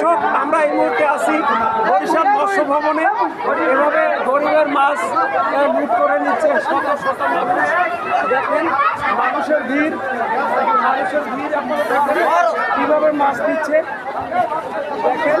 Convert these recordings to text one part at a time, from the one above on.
দর্শক, আমরা এই মুহূর্তে আছি বরিশাল মৎস্য ভবনে এভাবে গরিবের মাছ লুট করে নিচ্ছে শত শত মানুষ। দেখেন, মানুষের ভিড় মানুষের ভিড় আপনারা কীভাবে মাছ দিচ্ছে। দেখেন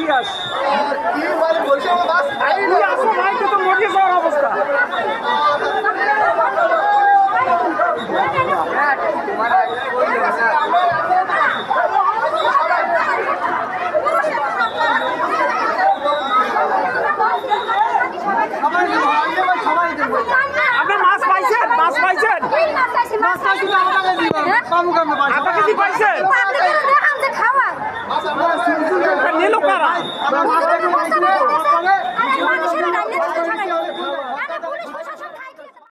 ইতিহাস। ইতিহাস তুই আসো ভাই তো মরিয়ে যাওয়ার অবস্থা আপনি মাছ পাইছেন মাছ পাইছেন আপনাকে কি পাইছেন? কারা